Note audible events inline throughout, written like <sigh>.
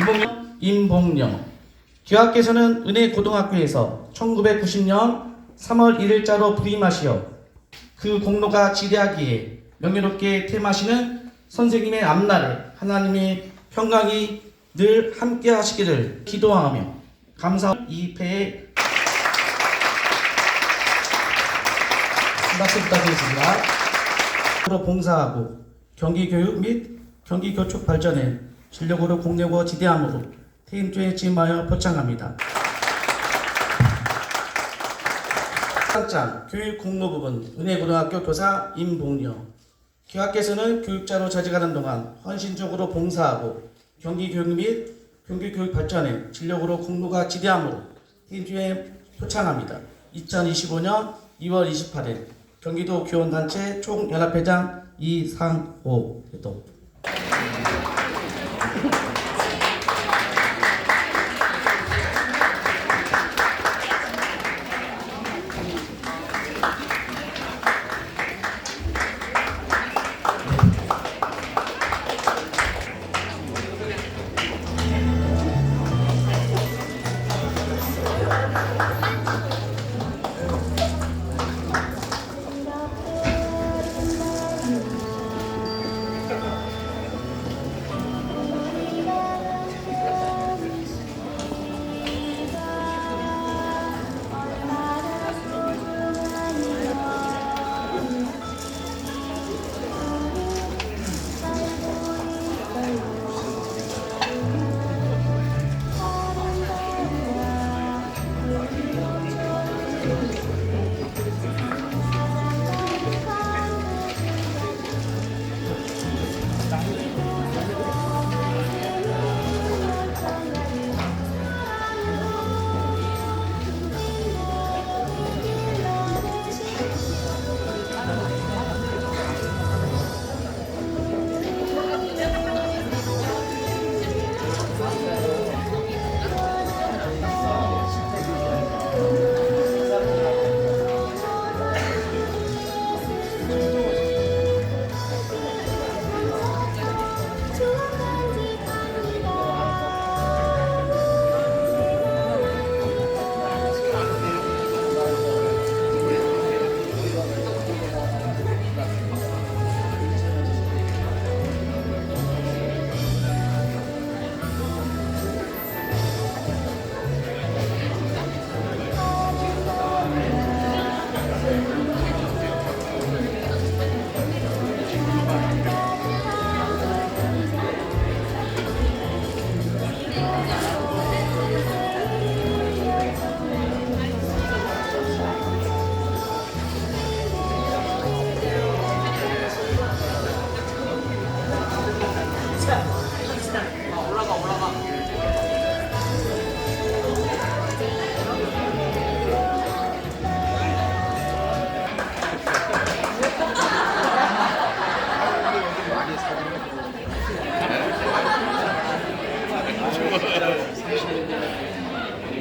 이봉영, 임봉영. 귀하께서는 은혜 고등학교에서 1990년 3월 1일자로 부임하시어 그 공로가 지대하기에 명예롭게 퇴임하시는 선생님의 앞날에 하나님의 평강이 늘 함께 하시기를 기도하며 감사 이 패에 박수 부탁드리겠습니다. 으로 봉사하고 경기 교육 및 경기 교축 발전에 진력으로 공력고 지대함으로 퇴임주에 취임하여 표창합니다. 상장 교육 공로 부분 은혜고등학교 교사 임봉영 교학께서는 교육자로 재직하는 동안 헌신적으로 봉사하고 경기 교육 및 경기 교육 발전에 진력으로 공로가 지대함으로 퇴임주에 표창합니다. 2025년 2월 28일 경기도 교원단체 총연합회장 이상호 대동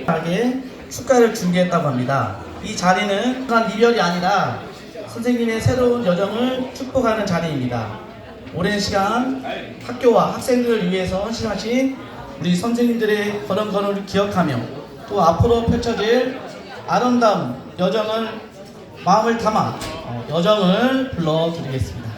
하게 축가를 중계했다고 합니다. 이 자리는 그냥 이별이 아니라 선생님의 새로운 여정을 축복하는 자리입니다. 오랜 시간 학교와 학생들을 위해서 헌신하신 우리 선생님들의 걸음걸음을 기억하며 또 앞으로 펼쳐질 아름다운 여정을 마음을 담아 어, 여정을 불러드리겠습니다.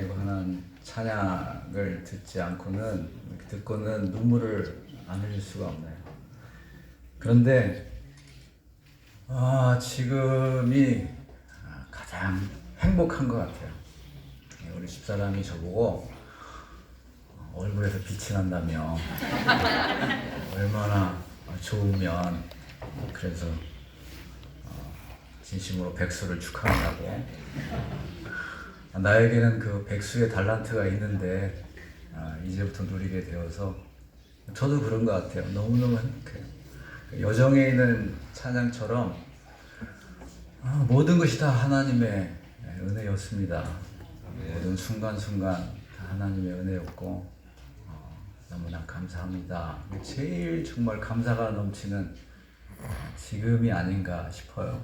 여정에 관한 찬양을 듣지 않고는 듣고는 눈물을 안 흘릴 수가 없네요. 그런데 아 지금이 가장 행복한 것 같아요. 우리 집사람이 저보고 얼굴에서 빛이 난다며 얼마나 좋으면 그래서 어, 진심으로 백수를 축하한다고 나에게는 그 백수의 달란트가 있는데 아, 이제부터 누리게 되어서 저도 그런 것 같아요. 너무너무 행복해요. 그 여정에 있는 찬양처럼 아, 모든 것이 다 하나님의 은혜였습니다. 모든 순간순간 다 하나님의 은혜였고 어, 너무나 감사합니다. 제일 정말 감사가 넘치는 지금이 아닌가 싶어요.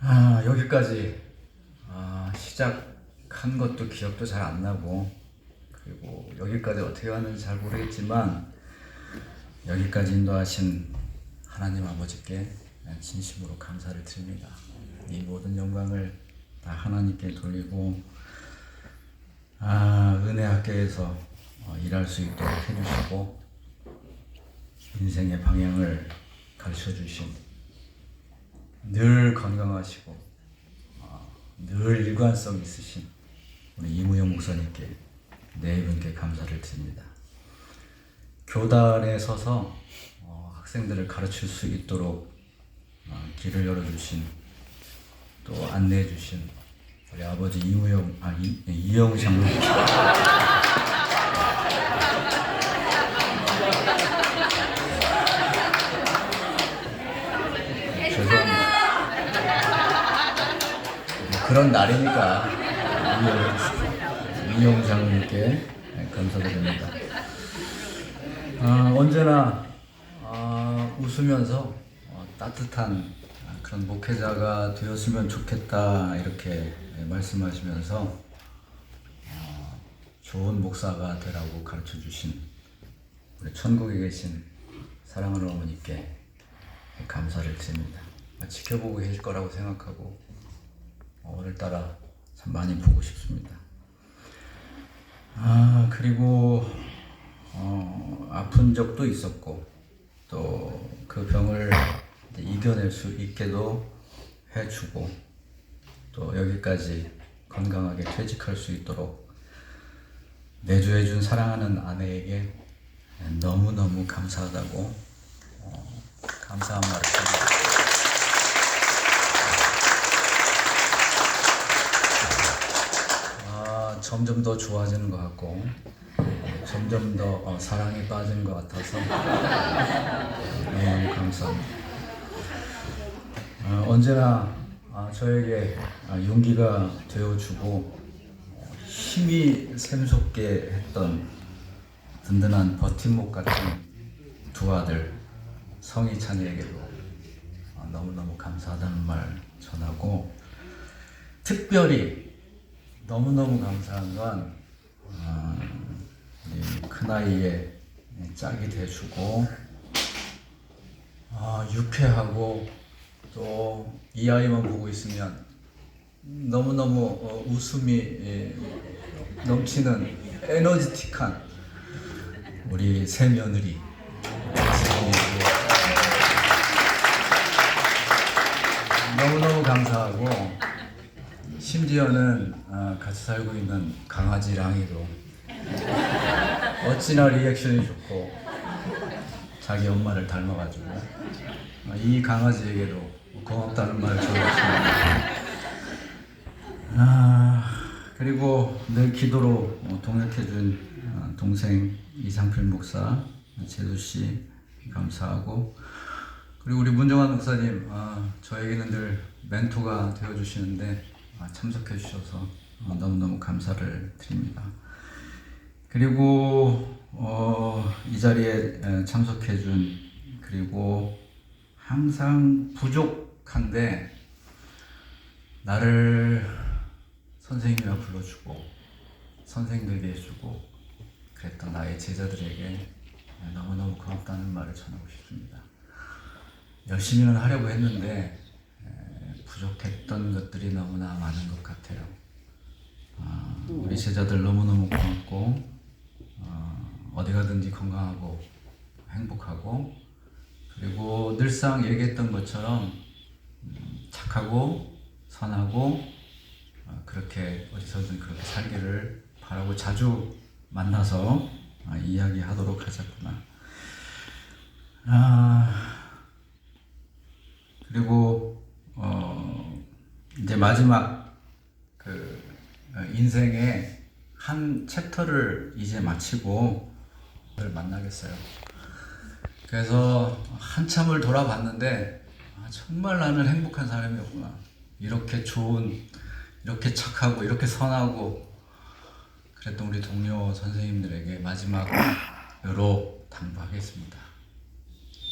아, 여기까지 아, 시작한 것도 기억도 잘 안 나고 그리고 여기까지 어떻게 왔는지 잘 모르겠지만 여기까지 인도하신 하나님 아버지께 진심으로 감사를 드립니다. 이 모든 영광을 다 하나님께 돌리고 아, 은혜 학교에서 어, 일할 수 있도록 해주시고 인생의 방향을 가르쳐 주신 늘 건강하시고 어, 늘 일관성 있으신 우리 이무영 목사님께 네 분께 감사를 드립니다. 교단에 서서 어, 학생들을 가르칠 수 있도록 어, 길을 열어주신 또 안내해 주신 우리 아버지 이무영 아 이, 네, 이영 장로 그런 날이니까 장로님께 네, 감사드립니다. 아, 언제나 아, 웃으면서 어, 따뜻한 그런 목회자가 되었으면 좋겠다 이렇게 말씀하시면서 어, 좋은 목사가 되라고 가르쳐 주신 우리 천국에 계신 사랑하는 어머니께 감사를 드립니다. 아, 지켜보고 계실 거라고 생각하고 어, 오늘따라 참 많이 보고 싶습니다. 아 그리고 어, 아픈 적도 있었고 또 그 병을 이겨낼 수 있게도 해주고 또 여기까지 건강하게 퇴직할 수 있도록 내조해준 사랑하는 아내에게 너무너무 감사하다고 어, 감사한 말을 드립니다. 아, 점점 더 좋아지는 것 같고 점점 더 어, 사랑에 빠지는 것 같아서 너무 감사합니다. 어, 언제나 아, 저에게 아, 용기가 되어주고 어, 힘이 샘솟게 했던 든든한 버팀목 같은 두 아들 성희 찬이에게도 아, 너무너무 감사하다는 말 전하고 특별히 너무너무 감사한 건 아, 이 큰아이의 짝이 돼주고 아, 유쾌하고 또 이 아이만 보고 있으면 너무너무 어, 웃음이 예, 넘치는 에너지틱한 우리 새 며느리. 너무너무 감사하고 심지어는 아, 같이 살고 있는 강아지 랑이도 어찌나 리액션이 좋고 자기 엄마를 닮아가지고 아, 이 강아지에게도 고맙다는 말을 전했습니다. 아 그리고 늘 기도로 동역해준 아, 동생 이상필 목사 제수 씨 감사하고 그리고 우리 문정환 목사님 아, 저에게는 늘 멘토가 되어주시는데 아, 참석해 주셔서 어, 너무너무 감사를 드립니다. 그리고 어, 이 자리에 에, 참석해 준 그리고 항상 부족한데 나를 선생님이라 불러주고 선생들에게 해주고 그랬던 나의 제자들에게 너무너무 고맙다는 말을 전하고 싶습니다. 열심히는 하려고 했는데 에, 부족했던 것들이 너무나 많은 것 같아요. 아, 우리 제자들 너무너무 고맙고 어, 어디 가든지 건강하고 행복하고 그리고 늘상 얘기했던 것처럼 음, 착하고 선하고 어, 그렇게 어디서든 그렇게 살기를 바라고 자주 만나서 아, 이야기하도록 하자꾸나. 아, 그리고 어, 이제 마지막 그 어, 인생의 한 챕터를 이제 마치고 를 만나겠어요. 그래서 한참을 돌아봤는데 아, 정말 나는 행복한 사람이었구나. 이렇게 좋은, 이렇게 착하고, 이렇게 선하고 그랬던 우리 동료 선생님들에게 마지막으로 당부하겠습니다.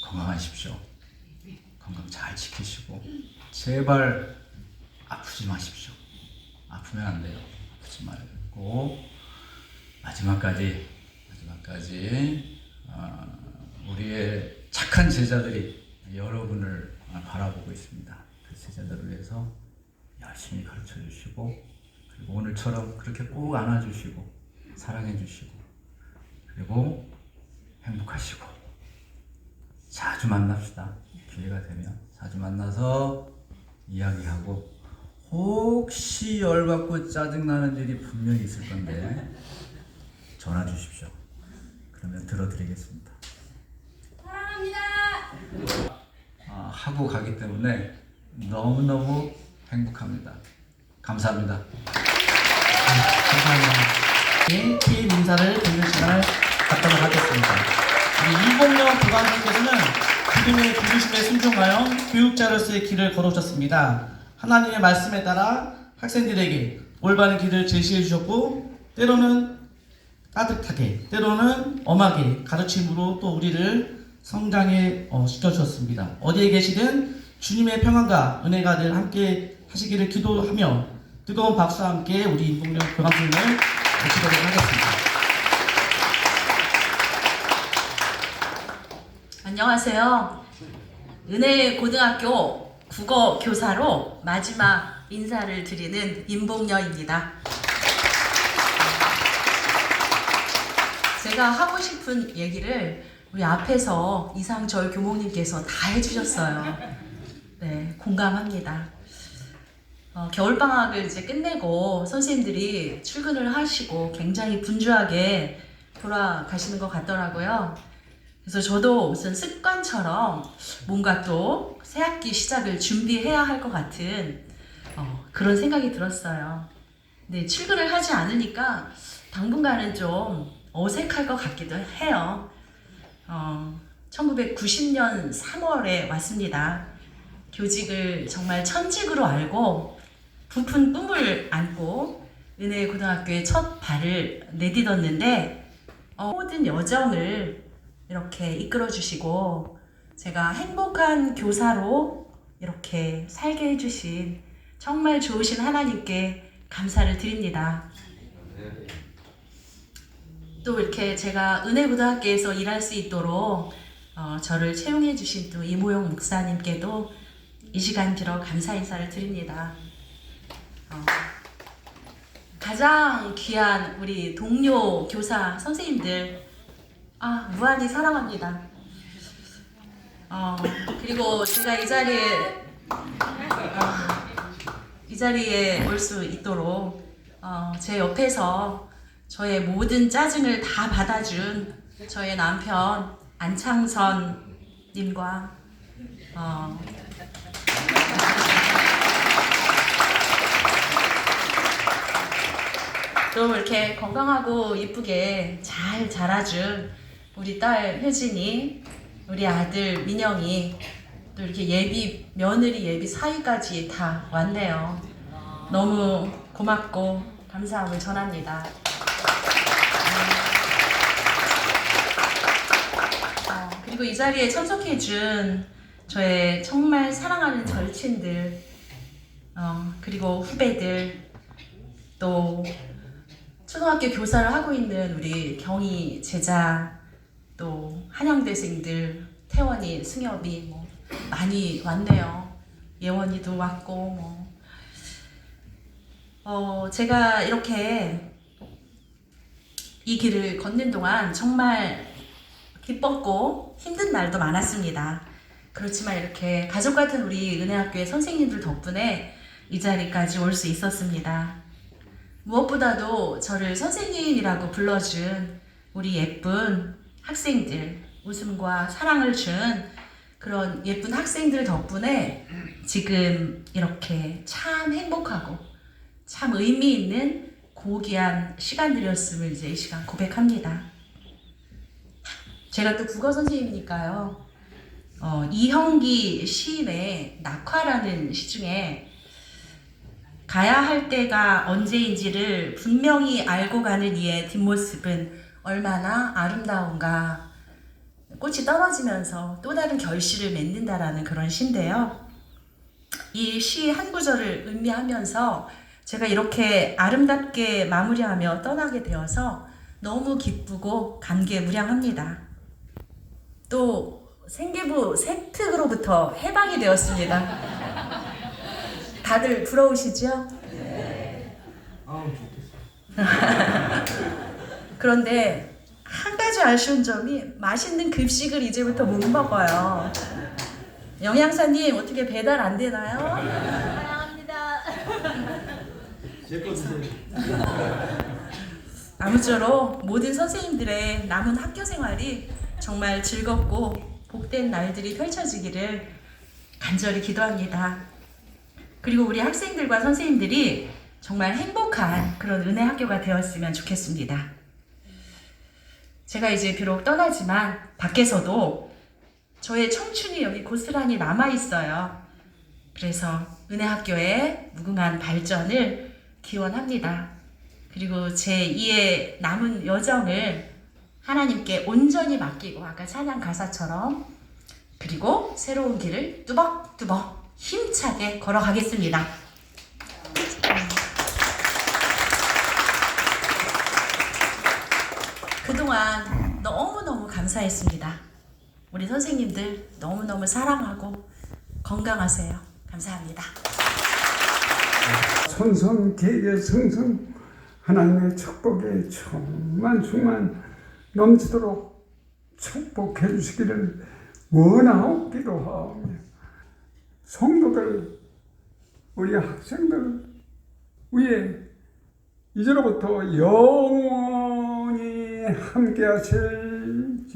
건강하십시오. 건강 잘 지키시고 제발 아프지 마십시오. 아프면 안 돼요. 아프지 말고 마지막까지 마지막까지 어, 우리의 착한 제자들이 여러분을 바라보고 있습니다. 그 제자들을 위해서 열심히 가르쳐 주시고 그리고 오늘처럼 그렇게 꼭 안아주시고 사랑해 주시고 그리고 행복하시고 자주 만납시다. 기회가 되면 자주 만나서 이야기하고 혹시 열받고 짜증나는 일이 분명히 있을 건데 전화 주십시오. 그러면 들어드리겠습니다. 사랑합니다. 아, 하고 가기 때문에 너무너무 행복합니다. 감사합니다. 감사합니다. 피임 인사를 듣는 시간을 갖도록 하겠습니다. 우리 이봉영 부관님께서는 주님의 부르심에 순종하여 교육자로서의 길을 걸어오셨습니다. 하나님의 말씀에 따라 학생들에게 올바른 길을 제시해 주셨고 때로는 따뜻하게 때로는 엄하게 가르침으로 또 우리를 성장해 어, 시켜주셨습니다. 어디에 계시든 주님의 평안과 은혜가 늘 함께 하시기를 기도하며 뜨거운 박수와 함께 우리 임봉영 교감선을 모시도록 하겠습니다. 안녕하세요. 은혜 고등학교 국어 교사로 마지막 인사를 드리는 임봉녀입니다. 제가 하고 싶은 얘기를 우리 앞에서 이상절 교목님께서 다 해주셨어요. 네, 공감합니다. 어, 겨울방학을 이제 끝내고 선생님들이 출근을 하시고 굉장히 분주하게 돌아가시는 것 같더라고요. 그래서 저도 우선 습관처럼 뭔가 또 새학기 시작을 준비해야 할 것 같은 어, 그런 생각이 들었어요. 근데 출근을 하지 않으니까 당분간은 좀 어색할 것 같기도 해요. 어, 1990년 3월에 왔습니다. 교직을 정말 천직으로 알고 부푼 꿈을 안고 은혜 고등학교에 첫 발을 내딛었는데 어, 모든 여정을 이렇게 이끌어 주시고 제가 행복한 교사로 이렇게 살게 해주신 정말 좋으신 하나님께 감사를 드립니다. 또 이렇게 제가 은혜고등학교에서 일할 수 있도록 어, 저를 채용해 주신 또 이모영 목사님께도 이 시간 들어 감사 인사를 드립니다. 어, 가장 귀한 우리 동료 교사 선생님들 아 무한히 사랑합니다. 어, 그리고 제가 이 자리에 어, 이 자리에 올 수 있도록 어, 제 옆에서 저의 모든 짜증을 다 받아준 저의 남편 안창선 님과 어, 좀 이렇게 건강하고 이쁘게 잘 자라준 우리 딸 효진이, 우리 아들 민영이, 또 이렇게 예비 며느리 예비 사위까지 다 왔네요. 너무 고맙고 감사함을 전합니다. 어, 그리고 이 자리에 참석해 준 저의 정말 사랑하는 절친들, 어, 그리고 후배들, 또 초등학교 교사를 하고 있는 우리 경희 제자 또 한양대생들 태원이 승엽이 뭐 많이 왔네요. 예원이도 왔고 뭐 어, 제가 이렇게 이 길을 걷는 동안 정말 기뻤고 힘든 날도 많았습니다. 그렇지만 이렇게 가족 같은 우리 은혜학교의 선생님들 덕분에 이 자리까지 올 수 있었습니다. 무엇보다도 저를 선생님이라고 불러준 우리 예쁜 학생들, 웃음과 사랑을 준 그런 예쁜 학생들 덕분에 지금 이렇게 참 행복하고 참 의미 있는 고귀한 시간들이었음을 이제 이 시간 고백합니다. 제가 또 국어 선생님이니까요. 어, 이형기 시인의 낙화라는 시 중에 가야 할 때가 언제인지를 분명히 알고 가는 이의 뒷모습은 얼마나 아름다운가. 꽃이 떨어지면서 또 다른 결실을 맺는다라는 그런 시인데요. 이 시 한 구절을 음미하면서 제가 이렇게 아름답게 마무리하며 떠나게 되어서 너무 기쁘고 감개무량합니다. 또 생계부 세특으로부터 해방이 되었습니다. 다들 부러우시죠? <laughs> 그런데 한 가지 아쉬운 점이 맛있는 급식을 이제부터 못 먹어요. 영양사님 어떻게 배달 안 되나요? 사랑합니다. 아무쪼록 모든 선생님들의 남은 학교 생활이 정말 즐겁고 복된 날들이 펼쳐지기를 간절히 기도합니다. 그리고 우리 학생들과 선생님들이 정말 행복한 그런 은혜 학교가 되었으면 좋겠습니다. 제가 이제 비록 떠나지만 밖에서도 저의 청춘이 여기 고스란히 남아 있어요. 그래서 은혜 학교의 무궁한 발전을 기원합니다. 그리고 제 2의 남은 여정을 하나님께 온전히 맡기고 아까 찬양 가사처럼 그리고 새로운 길을 뚜벅뚜벅 힘차게 걸어가겠습니다. 그동안 너무너무 감사했습니다. 우리 선생님들 너무너무 사랑하고 건강하세요. 감사합니다. 손성 계계 성성 하나님의 축복에 충만 충만 넘치도록 축복해 주시기를 원하옵기도 하오며 성도들 우리 학생들 위에 이제로부터 영원히 함께 하실지어다